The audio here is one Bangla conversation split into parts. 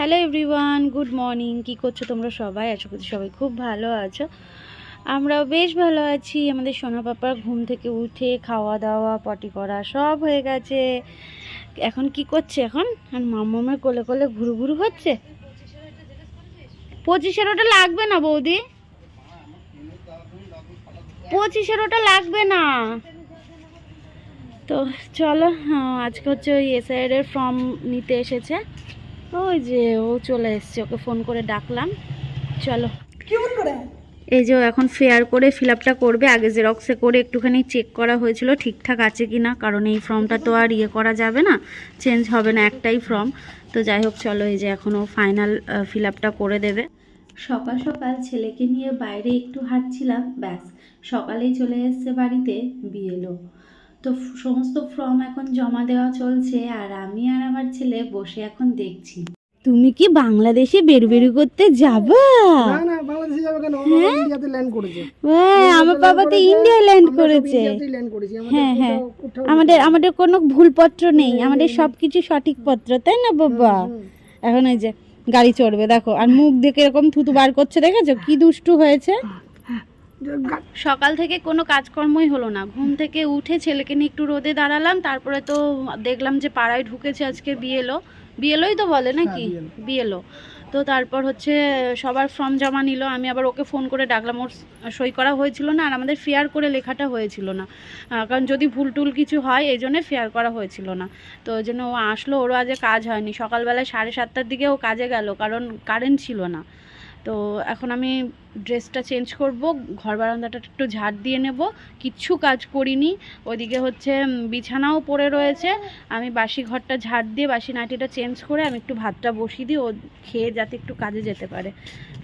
হ্যালো এভরিওয়ান গুড মর্নিং কি করছ তোমরা সবাই? আশা করছি সবাই খুব ভালো আছো। আমরাও বেশ ভালো আছি। আমাদের সোনা পাপার ঘুম থেকে উঠে খাওয়া দাওয়া পটি করা সব হয়ে গেছে। এখন কি করছে এখন? আর মামামের কোলে কোলে ঘুরু ঘুরু হচ্ছে? পঁচিশের ওটা লাগবে না বৌদি? পঁচিশের ওটা লাগবে না। তো চলো আজকে হচ্ছে ওই এসআইয়ের ফর্ম নিতে এসেছে। ওই যে ও চলে এসছে ওকে ফোন করে ডাকলাম। চলো। এই যে ও এখন ফেয়ার করে ফিল আপটা করবে আগে জেরক্সে করে একটুখানি চেক করা হয়েছিল ঠিকঠাক আছে কি না কারণ এই ফর্মটা তো আর ইয়ে করা যাবে না চেঞ্জ হবে না একটাই ফর্ম তো যাই হোক চলো এই যে এখন ও ফাইনাল ফিল আপটা করে দেবে। সকাল সকাল ছেলেকে নিয়ে বাইরে একটু হাঁটছিলাম ব্যাস সকালেই চলে এসছে বাড়িতে বিয়েলো তো সমস্ত ফর্ম এখন জমা দেওয়া চলছে আর আমি আর আমার ছেলে বসে এখন দেখছি। তুমি কি বাংলাদেশে বেরু বেরু করতে যাবা? না না বাংলাদেশে যাবে কেন? হ্যাঁ? ইন্ডিয়াতে ল্যান্ড করেছে। আমার বাবা তো ইন্ডিয়ায় ল্যান্ড করেছে। হ্যাঁ, হ্যাঁ। আমাদের আমাদের কোনো ভুলপত্র নেই আমাদের সব কিছু সঠিক পত্র তাই না বাবা? এখন এই যে গাড়ি চড়বে দেখো আর মুখ দেখে এরকম থুতু বার করছে দেখেছ? কি দুষ্টু হয়েছে? সকাল থেকে কোনো কাজকর্মই হলো না। ঘুম থেকে উঠে ছেলেকে নিয়ে একটু রোদে দাঁড়ালাম তারপরে তো দেখলাম যে পাড়ায় ঢুকেছে আজকে বিয়েলো বিয়েলোই তো বলে নাকি? BLO বিয়েলো তো তারপর হচ্ছে সবার ফর্ম জমা নিল আমি আবার ওকে ফোন করে ডাকলাম ওর সই করা হয়েছিল না আর আমাদের ফেয়ার করে লেখাটা হয়েছিল না। কারণ যদি ভুল টুল কিছু হয় এই জন্যে ফেয়ার করা হয়েছিল না। তো ওই জন্য ও আসলো ওরও আজকে কাজ হয়নি। সকালবেলায় সাড়ে সাতটার দিকে ও কাজে গেল কারণ কারেন্ট ছিল না। তো এখন আমি ড্রেসটা চেঞ্জ করব ঘর বারান্দাটা একটু ঝাড় দিয়ে নেব কিচ্ছু কাজ করিনি। ওদিকে হচ্ছে বিছানাও পড়ে রয়েছে। আমি বাসি ঘরটা ঝাড় দিয়ে বাসি নাটিটা চেঞ্জ করে আমি একটু ভাতটা বসিয়ে দিই ও খেয়ে যাতে একটু কাজে যেতে পারে।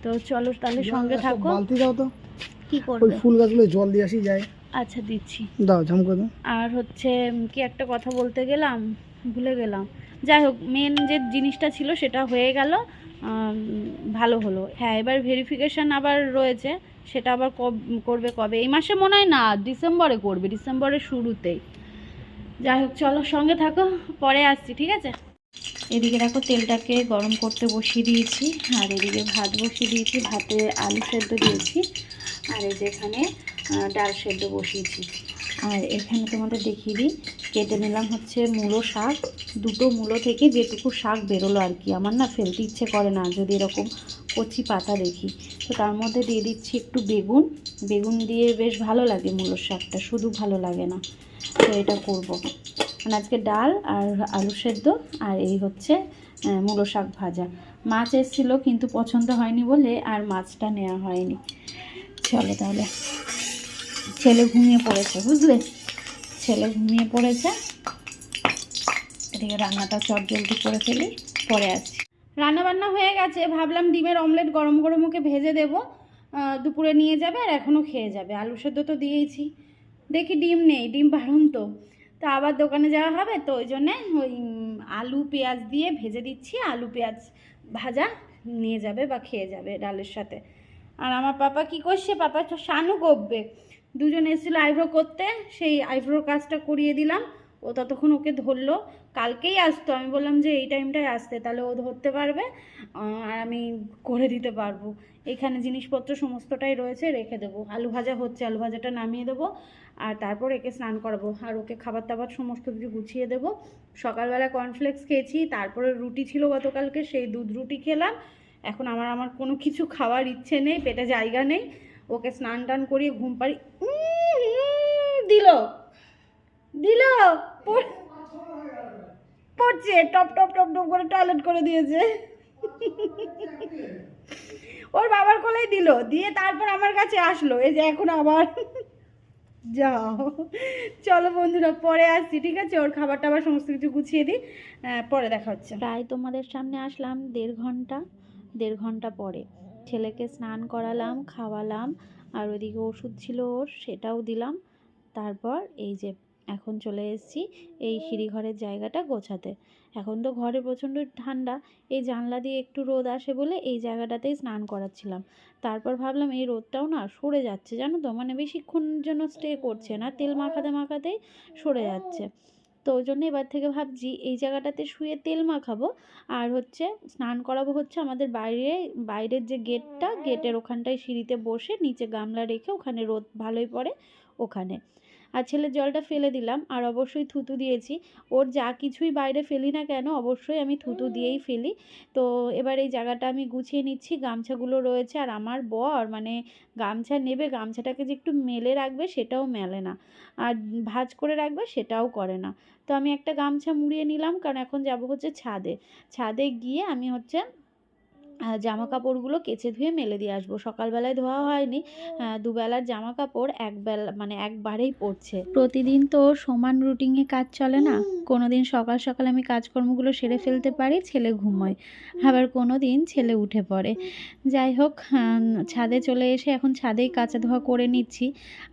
তো চলো তাহলে সঙ্গে থাকো। বালতি দাও তো। কি ওই করবে? ফুল গাছগুলো জল দিয়ে আসি যায় আচ্ছা দিচ্ছি। দাও ঝাম করে আর হচ্ছে কি একটা কথা বলতে গেলাম? ভুলে গেলাম। যাই হোক মেন যে জিনিসটা ছিল সেটা হয়ে গেল। ভালো হলো। হ্যাঁ এবার ভেরিফিকেশান আবার রয়েছে, সেটা আবার করবে কবে? এই মাসে মনে হয় না, ডিসেম্বরে করবে, ডিসেম্বরের শুরুতেই। যাই হোক, চলো সঙ্গে থাকো, পরে আসছি, ঠিক আছে? এদিকে দেখো তেলটাকে গরম করতে বসিয়ে দিয়েছি, আর এদিকে ভাত বসিয়ে দিয়েছি, ভাতে আলু সেদ্ধ দিয়েছি, আর এই যে এখানে ডাল সেদ্ধ বসিয়েছি। আর এখানে তোমাদের দেখিয়ে দিই, কেটে নিলাম হচ্ছে মূলো শাক। দুটো মূলো থেকে যেটুকু শাক বেরোলো আর কি। আমার না ফেলতে ইচ্ছে করে না, যদি এরকম কচি পাতা দেখি। তো তার মধ্যে দিয়ে দিচ্ছি একটু বেগুন। বেগুন দিয়ে বেশ ভালো লাগে মূলোর শাকটা, শুধু ভালো লাগে না। তো এটা করব। মানে আজকে ডাল আর আলু সেদ্ধ, আর এই হচ্ছে মূলো শাক ভাজা। মাছ এসেছিল কিন্তু পছন্দ হয়নি বলে আর মাছটা নেওয়া হয়নি। চলো তাহলে। ছেলে ঘুমিয়ে পড়েছে, বুঝলে? ছেলে ঘুমিয়ে পড়েছে। এদিকে রান্নাটা চট জলদি করে ফেলি, পরে আসছি। রান্না বান্না হয়ে গেছে, ভাবলাম ডিমের অমলেট গরম গরম ওকে ভেজে দেবো। দুপুরে নিয়ে যাবে আর এখনও খেয়ে যাবে, আলু সেদ্ধ তো দিয়েইছি। দেখি ডিম নেই, ডিম বারণ তো তো আবার দোকানে যাওয়া হবে, তো ওই জন্যে ওই আলু পেঁয়াজ দিয়ে ভেজে দিচ্ছি, আলু পেঁয়াজ ভাজা নিয়ে যাবে বা খেয়ে যাবে ডালের সাথে। আর আমার পাপা কি করছে, পাপা তো শানু করবে দুজন এসেছিল আইব্রো করতে, সেই আইব্রোর কাজটা করিয়ে দিলাম। ও ততক্ষণ ওকে ধরলো। কালকেই আসতো। আমি বললাম যে, এই টাইমটায় আসতে, তাহলে ও ধরতে পারবে আর আমি করে দিতে পারব। এখানে জিনিসপত্র সমস্তটাই রয়েছে, রেখে দেবো। আলু ভাজা হচ্ছে, আলু ভাজাটা নামিয়ে দেবো, আর তারপর একে স্নান করাবো। আর ওকে খাবার দাবার সমস্ত কিছু গুছিয়ে দেবো। সকালবেলা কর্নফ্লেক্স খেয়েছি, তারপরে রুটি ছিল গতকালকে, সেই দুধ রুটি খেলাম। এখন আমার আমার কোনো কিছু খাওয়ার ইচ্ছে নেই, পেটে জায়গা নেই। ওকে স্নান টান করিয়ে ঘুম পাড়ি দিল। দিল। পড়- পড়ছে। টপ টপ টপ টপ করে টয়লেট করে দিয়েছে। ওর বাবার কোলেই দিল। দিয়ে তারপর আমার কাছে আসলো। এই যে এখন আবার যাও। চলো বন্ধুরা পরে আসছি ঠিক আছে? ওর খাবার টাবার সমস্ত কিছু গুছিয়ে দিই। আহ, পরে দেখা হচ্ছে। প্রায় তোমাদের সামনে আসলাম দেড় ঘণ্টা। দেড় ঘণ্টা পরে। ছেলেকে স্নান করালাম, খাওয়ালাম, আর ওদিকে ওষুধ ছিল ওর, সেটাও দিলাম। তারপর এই যে এখন চলে এসেছি এই সিঁড়িঘরের জায়গাটা গোছাতে। এখন তো ঘরে প্রচণ্ড ঠান্ডা, এই জানলা দিয়ে একটু রোদ আসে বলে এই জায়গাটাতেই স্নান করাচ্ছিলাম। তারপর ভাবলাম এই রোদটাও না সরে যাচ্ছে, জানো তো? মানে বেশিক্ষণ জন্য স্টে করছে না, তেল মাখাতে মাখাতেই সরে যাচ্ছে। তো ওই জন্য এবার থেকে ভাবছি এই জায়গাটাতে শুয়ে তেল মাখাবো। আর হচ্ছে স্নান করাবো হচ্ছে আমাদের বাইরে, বাইরের যে গেটটা, গেটের ওখানটায় সিঁড়িতে বসে নিচে গামলা রেখে ওখানে রোদ ভালোই পড়ে ওখানে। আর ছেলের জলটা ফেলে দিলাম, আর অবশ্যই থুতু দিয়েছি। ওর যা কিছুই বাইরে ফেলি না কেন, অবশ্যই আমি থুতু দিয়েই ফেলি। তো এবার এই জায়গাটা আমি গুছিয়ে নিচ্ছি, গামছাগুলো রয়েছে, আর আমার বর মানে গামছা নেবে, গামছাটাকে যে একটু মেলে রাখবে সেটাও মেলে না। আর ভাঁজ করে রাখবে সেটাও করে না। তো আমি একটা গামছা মুড়িয়ে নিলাম, কারণ এখন যাব হচ্ছে ছাদে। ছাদে গিয়ে আমি হচ্ছে জামা কাপড়গুলো কেচে ধুয়ে মেলে দিয়ে আসব। সকালবেলায় ধোয়া হয়নি। দুবেলার জামা কাপড় একবেলা মানে একবারেই পড়ছে প্রতিদিন তো সমান রুটিনে কাজ চলে না। কোনো দিন সকাল সকাল আমি কাজকর্মগুলো সেরে ফেলতে পারি ছেলে ঘুমোয়। আবার কোনো দিন ছেলে উঠে পড়ে। যাই হোক ছাদে চলে এসে এখন ছাদেই কাচা ধোয়া করে নিচ্ছি।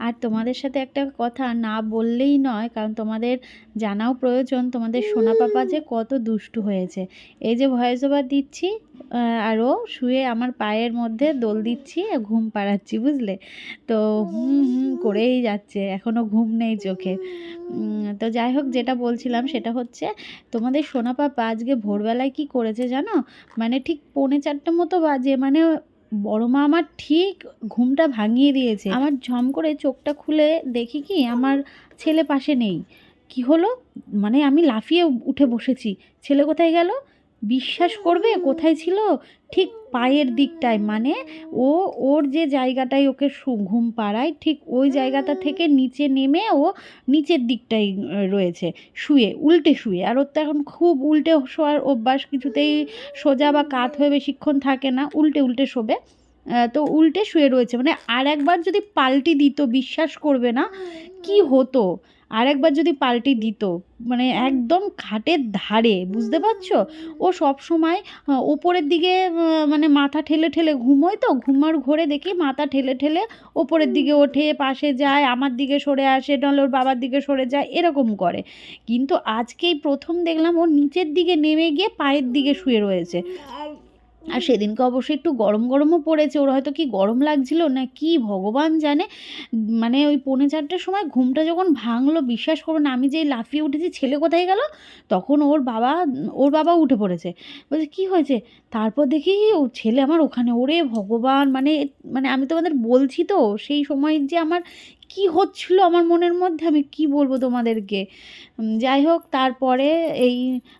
আর তোমাদের সাথে একটা কথা না বললেই নয় কারণ তোমাদের জানাও প্রয়োজন। তোমাদের সোনা পাপা যে কত দুষ্টু হয়েছে। এই যে ভয়েস ওভার দিচ্ছি আহ, আর ও শুয়ে আমার পায়ের মধ্যে দোল দিচ্ছি ঘুম পাড়াচ্ছি বুঝলে? তো হুম হুম করেই যাচ্ছে এখনও ঘুম নেই চোখে। তো যাই হোক যেটা বলছিলাম সেটা হচ্ছে তোমাদের সোনা পাপা আজকে ভোরবেলায় কি করেছে জানো? মানে ঠিক পৌনে চারটে মতো বাজে মানে বড় মা আমার ঠিক ঘুমটা ভাঙিয়ে দিয়েছে। আমার ঝম করে চোখটা খুলে দেখি কি আমার ছেলে পাশে নেই। কি হলো? মানে আমি লাফিয়ে উঠে বসেছি। ছেলে কোথায় গেল? বিশ্বাস করবে? কোথায় ছিল? ঠিক পায়ের দিকটায়। মানে ও, ওর যে জায়গাটায় ওকে ঘুম পাড়ায়, ঠিক ওই জায়গাটা থেকে নিচে নেমে ও নিচের দিকটাই রয়েছে। শুয়ে, উল্টে শুয়ে। আর ওর তো এখন খুব উল্টে শোয়ার অভ্যাস। কিছুতেই সোজা বা কাত হয়ে বেশিক্ষণ থাকে না। উল্টে উল্টে শোবে। তো উল্টে শুয়ে রয়েছে। মানে আর একবার যদি পাল্টি দিত, বিশ্বাস করবে না, কি হতো? আর একবার যদি পাল্টি দিত মানে একদম খাটের ধারে বুঝতে পারছ? ও সব সময় ওপরের দিকে মানে মাথা ঠেলে ঠেলে ঘুমোয় তো ঘুমার ঘরে দেখি মাথা ঠেলে ঠেলে ওপরের দিকে ওঠে পাশে যায় আমার দিকে সরে আসে নাহলে ওর বাবার দিকে সরে যায় এরকম করে। কিন্তু আজকেই প্রথম দেখলাম ও নিচের দিকে নেমে গিয়ে পায়ের দিকে শুয়ে রয়েছে। আর সেদিনকে অবশ্যই একটু গরম গরমও পড়েছে। ওর হয়তো কি গরম লাগছিল না কি ভগবান জানে। মানে ওই পৌনে চারটের সময় ঘুমটা যখন ভাঙলো, বিশ্বাস করো না, আমি যেই লাফিয়ে উঠেছি, ছেলে কোথায় গেল? তখন ওর বাবা ওর বাবা উঠে পড়েছে। বলছে, কি হয়েছে? তারপর দেখি ও ছেলে আমার ওখানে। ওরে ভগবান মানে মানে আমি তোমাদের বলছি তো, সেই সময় যে আমার কি হচ্ছিল আমার মনের মধ্যে? আমি কি বলব তোমাদেরকে? যাই হোক, তারপরে এই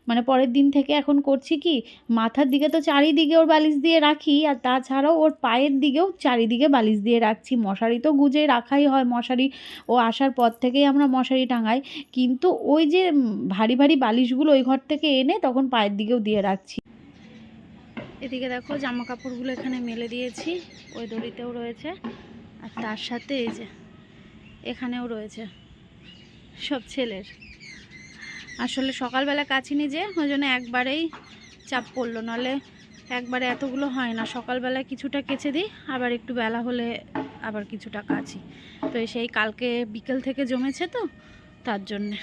মানে পরের দিন থেকে এখন করছি কি, মাথার দিকে তো চারিদিকে ওর বালিশ দিয়ে রাখি, আর তাছাড়াও ওর পায়ের দিকেও চারিদিকে বালিশ দিয়ে রাখছি। মশারি তো গুজে রাখাই হয়, মশারি, ও আসার পর থেকেই আমরা মশারি টাঙাই। কিন্তু ওই যে ভারী ভারী বালিশগুলো ওই ঘর থেকে এনে তখন পায়ের দিকেও দিয়ে রাখছি। এদিকে দেখো, জামা কাপড়গুলো এখানে মেলে দিয়েছি, ওই দড়িতেও রয়েছে। আর তার সাথে এই যে এখানেও রয়েছে। সব ছেলের। আসলে সকালবেলা কাচিনি যে ওই জন্য একবারেই চাপ পড়ল। নাহলে একবারে এতগুলো হয় না। সকালবেলা কিছুটা কেচে দিই, আবার একটু বেলা হলে আবার কিছুটা কাচি তো সেই কালকে বিকেল থেকে জমেছে তো, তার জন্যে।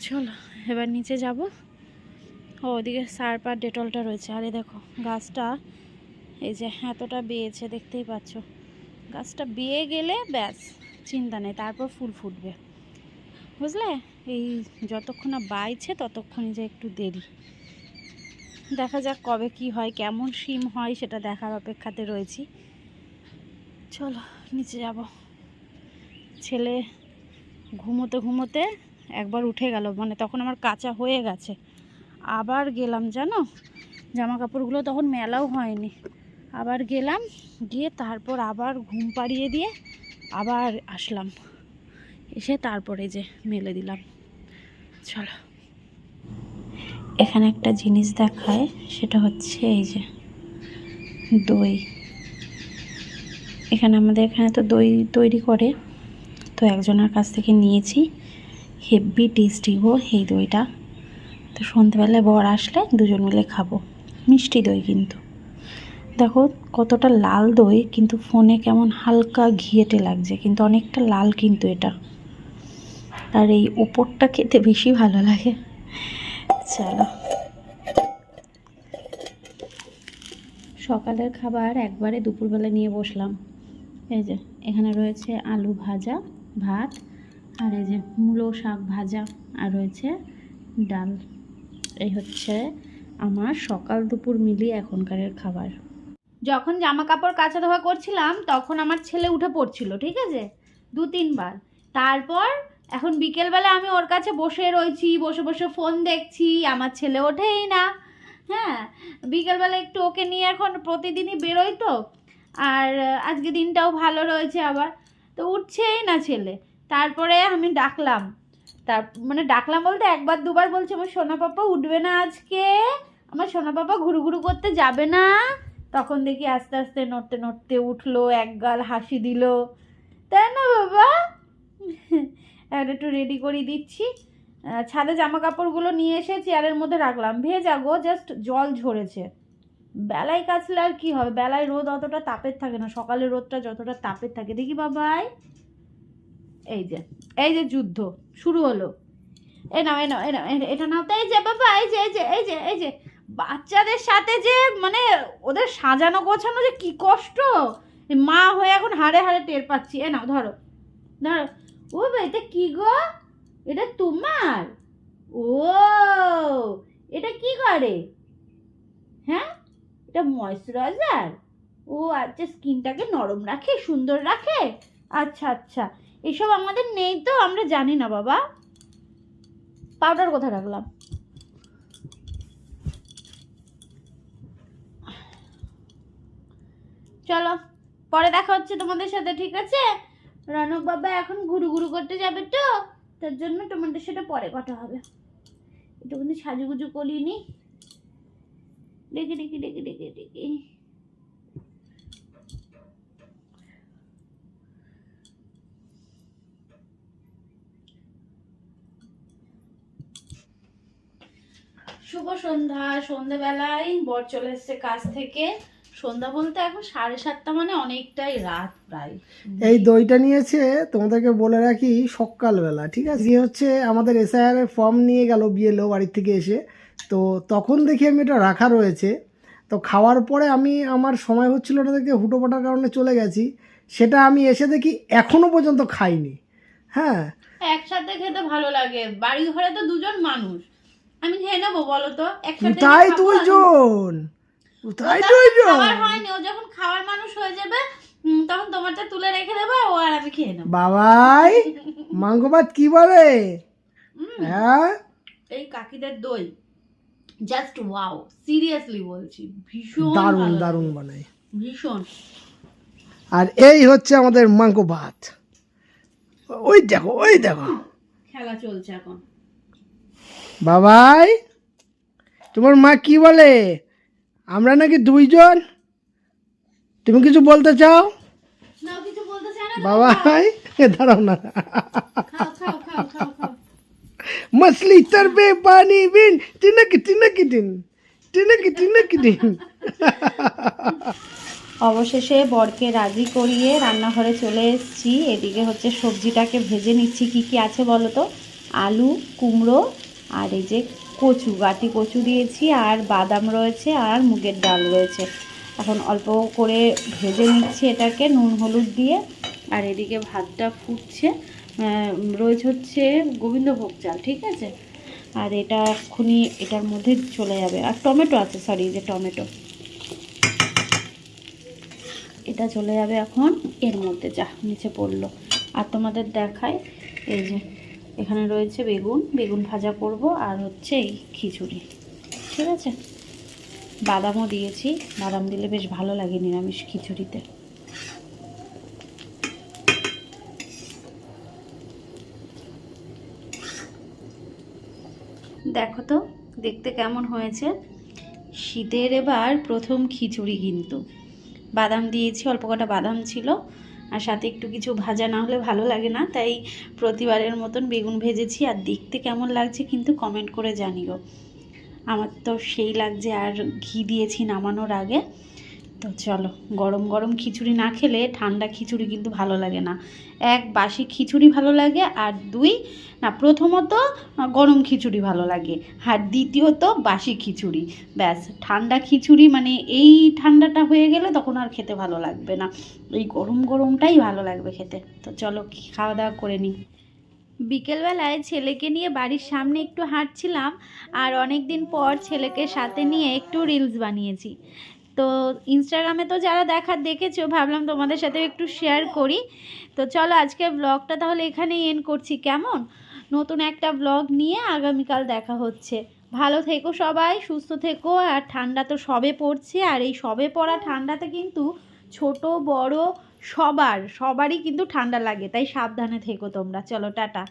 চলো, এবার নিচে যাব। ওদিকে সার্প আর ডেটলটা রয়েছে। আরে দেখো, গাছটা এই যে এতটা বেয়েছে, দেখতেই পাচ্ছ। গাছটা বেয়ে গেলে ব্যাস। চিন্তা নেই, তারপর ফুল ফুটবে। বুঝলে? এই যতক্ষণ না বাইছে, ততক্ষণই যে একটু দেরি। দেখা যাক কবে কি হয়, কেমন সিম হয় সেটা দেখার অপেক্ষাতে রয়েছি। চলো, নিচে যাব। ছেলে ঘুমোতে ঘুমোতে একবার উঠে গেল মানে তখন আমার কাঁচা হয়ে গেছে। আবার গেলাম, জানো? জামা কাপড়গুলো তখন মেলাও হয়নি। আবার গেলাম, গিয়ে তারপর আবার ঘুম পাড়িয়ে দিয়ে আবার আসলাম। এসে তারপরে যে মেলে দিলাম। চলো। এখানে একটা জিনিস দেখায়, সেটা হচ্ছে এই যে দই। এখানে আমাদের এখানে তো দই তৈরি করে, তো একজনের কাছ থেকে নিয়েছি। হেভি টেস্টি গো এই দইটা। তো সন্ধ্যেবেলায় বর আসলে দুজন মিলে খাব। মিষ্টি দই কিন্তু। দেখো কতটা লাল দই, কিন্তু ফোনে কেমন হালকা ঘিয়েটে লাগছে, কিন্তু অনেকটা লাল কিন্তু এটা। আর এই ওপরটা খেতে বেশি ভালো লাগে। চলো। সকালের খাবার একবারে দুপুরবেলা নিয়ে বসলাম। এই যে, এখানে রয়েছে আলু ভাজা, ভাত, আর এই যে মূলো শাক ভাজা, আর রয়েছে ডাল। এই হচ্ছে আমার সকাল দুপুর মিলিয়ে এখনকারের খাবার। যখন জামা কাপড় কাচা ধোয়া করছিলাম, তখন আমার ছেলে উঠে পড়ছিল, ঠিক আছে? দু, তিনবার। তারপর এখন বিকেলবেলা আমি ওর কাছে বসে রয়েছি, বসে বসে ফোন দেখছি, আমার ছেলে ওঠেই না। হ্যাঁ বিকেলবেলা একটু ওকে নিয়ে এখন প্রতিদিনই বেরোই তো। আর আজকে দিনটাও ভালো রয়েছে আবার। তো উঠছেই না ছেলে। তারপরে আমি ডাকলাম। তার মানে ডাকলাম বলতে একবার, দুবার বলছে, আমার সোনা পাপা উঠবে না আজকে। আমার সোনা পাপা ঘুরু ঘুরু করতে যাবে না। তখন দেখি আস্তে আস্তে নড়তে নড়তে উঠল, এক গাল হাসি দিল। তাই না বাবা? একটু রেডি করে দিচ্ছি। ছাদে জামা কাপড়গুলো নিয়ে এসে চেয়ারের মধ্যে রাখলাম। ভেজা গো জাস্ট জল ঝরেছে। বেলায় কাচলে আর কি হবে? বেলায় রোদ অতটা তাপের থাকে না। সকালে রোদটা যতটা তাপের থাকে। দেখি বাবাই এই যে এই যে যুদ্ধ, শুরু হলো। এ নাও এ নাও এ নাও, এটা নাও। তো এই যে বাবা, এই যে এই যে এই যে এই যে। বাচ্চাদের সাথে যে মানে ওদের সাজানো গোছানো যে কি কষ্ট। মা হয়ে এখন হাড়ে হাড়ে টের পাচ্ছি। এ নাও, ধরো ধরো। ও এটা কি গো? এটা তোমার? ও, এটা কি করে? হ্যাঁ? এটা ময়শ্চারাইজার ও আচ্ছা স্কিনটাকে নরম রাখে, সুন্দর রাখে? আচ্ছা আচ্ছা। এসব আমাদের নেই তো, আমরা জানি না বাবা। পাউডার কোথায় রাখলাম? চলো, পরে দেখা হচ্ছে তোমাদের সাথে, ঠিক আছে? রনক বাবা এখন ঘুরু ঘুরু করতে যাবে তো, তার জন্য তোমাদের সাথে পরে কথা হবে। একটু কিন্তু সাজুগুজু করিনি। ডেকে ডেকে ডেকে ডেকে ডেকে শুভ সন্ধ্যা, সন্ধ্যাবেলায় বর চলে এসছে কাজ থেকে। সন্ধ্যা বলতে এখন সাড়ে সাতটা মানে অনেকটাই রাত প্রায়। এই দইটা নিয়েছে তোমাদেরকে বলে রাখি সকালবেলা ঠিক আছে? হচ্ছে আমাদের এসআইআর এর ফর্ম নিয়ে গেল বিএলও বাড়ির থেকে এসে। তো তখন দেখি আমি এটা রাখা রয়েছে। তো খাওয়ার পরে আমি আমার সময় হচ্ছিল ওটা থেকে হুটোপাটার কারণে চলে গেছি। সেটা আমি এসে দেখি এখনও পর্যন্ত খাইনি। হ্যাঁ? একসাথে খেতে ভালো লাগে। বাড়ি ঘরে তো দুজন মানুষ। আমি খেয়ে নেব বলো তো? একসাথে তাই। দুইজন তাই ও তখন হয়নি ও যখন খাওয়ার মানুষ হয়ে যাবে তখন তোমারটা তুলে রেখে দেবো ও আর আমি খেয়ে নেব। বাবাই মাংস ভাত কি বলে? হ্যাঁ? এই কাকিদের দই। জাস্ট ওয়াও সিরিয়াসলি বলছি ভীষণ দারুণ দারুণ। বানায়। ভীষণ। আর এই হচ্ছে আমাদের মাংস ভাত ওই দেখো ওই দেখো। খেলা চলছে এখন। বাবাই তোমার মা কি বলে? আমরা নাকি দুইজন তুমি কিছু বলতে চাও না কিছু বলতে চায় না তো? বাবাই দাঁড়াও না খাও খাও খাও খাও খাও मछली तरबे पानी बिन टिनक टिनक टिन टिनक टिनक टिन অবশেষে বরকে রাজি করিয়ে রান্নাঘরে চলে এসেছি এদিকে হচ্ছে সবজিটাকে ভেজে নিচ্ছি কি কি আছে বলো তো আলু কুমড়ো আর এই যে কচু, গাটি কচু দিয়েছি, আর বাদাম রয়েছে, আর মুগের ডাল রয়েছে। এখন অল্প করে ভেজে নিচ্ছি এটাকে, নুন, হলুদ দিয়ে। আর এদিকে ভাতটা ফুটছে। রয়েছে হচ্ছে গোবিন্দভোগ চাল, ঠিক আছে? আর এটা এক্ষুনি এটার মধ্যে চলে যাবে। আর টমেটো আছে সরি যে টমেটো। এটা চলে যাবে এখন এর মধ্যে, যা নিচে পড়ল। আর তোমাদের দেখায় এই যে এখানে রয়েছে বেগুন বেগুন ভাজা করব, আর হচ্ছে এই খিচুড়ি। ঠিক আছে? বাদামও দিয়েছি, বাদাম দিলে বেশ ভালো লাগে নিরামিষ খিচুড়িতে। দেখো তো, দেখতে কেমন হয়েছে? শীতের এবার প্রথম খিচুড়ি কিন্তু। বাদাম দিয়েছি, অল্প কটা বাদাম ছিল আর সাথে একটু কিছু ভাজা না হলে ভালো লাগে না, তাই প্রতিবারের মতন বেগুন ভেজেছি আর দেখতে কেমন লাগছে কিন্তু কমেন্ট করে জানিও। আমার তো সেই লাগছে আর ঘি দিয়েছি নামানোর আগে। তো চলো, গরম গরম খিচুড়ি না খেলে ঠান্ডা খিচুড়ি কিন্তু ভালো লাগে না। এক, বাসি খিচুড়ি ভালো লাগে আর দুই, না, প্রথমত গরম খিচুড়ি ভালো লাগে আর দ্বিতীয়ত, বাসি খিচুড়ি। ব্যাস, ঠান্ডা খিচুড়ি মানে এই ঠান্ডাটা হয়ে গেলে তখন আর খেতে ভালো লাগবে না। এই গরম গরমটাই ভালো লাগবে খেতে। তো চলো, খাওয়া দাওয়া করে নিই। বিকেলবেলায় ছেলেকে নিয়ে বাড়ির সামনে একটু হাঁটছিলাম আর অনেক দিন পর ছেলেকে সাথে নিয়ে একটু রিলস বানিয়েছি। তো ইনস্টাগ্রামে তো যারা দেখার দেখেছ, ভাবলাম তোমাদের সাথে একটু শেয়ার করি। তো চলো আজকে ব্লগটা তাহলে এখানেই এন্ড করছি। কেমন? নতুন একটা ব্লগ নিয়ে আগামীকাল দেখা হচ্ছে। ভালো থেকো সবাই, সুস্থ থেকো, আর ঠান্ডা তো সবে পড়ছে। আর এই সবে পড়া ঠান্ডাতে কিন্তু ছোট, বড় সবার, সবারই কিন্তু ঠান্ডা লাগে। তাই সাবধানে থেকো তোমরা। চলো, টাটা।